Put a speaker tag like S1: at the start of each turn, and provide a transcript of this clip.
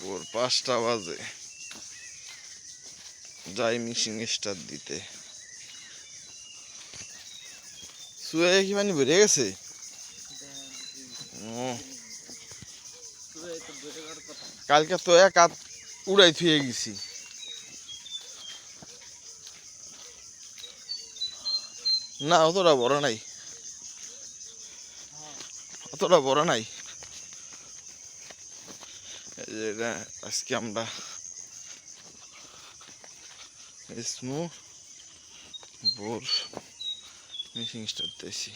S1: ভোর পাঁচটা বাজে। যাই মিশিং স্টার দিতে। সুয়ে কি পানি বেড়ে গেছে? কালকে তো এক হাত উড়াই থুয়ে গেছি। না, অতটা বড় নাই। অতটা বড় নাই। আজকে আমরা স্মু বোর মিশিং স্টার্ট দিয়েছি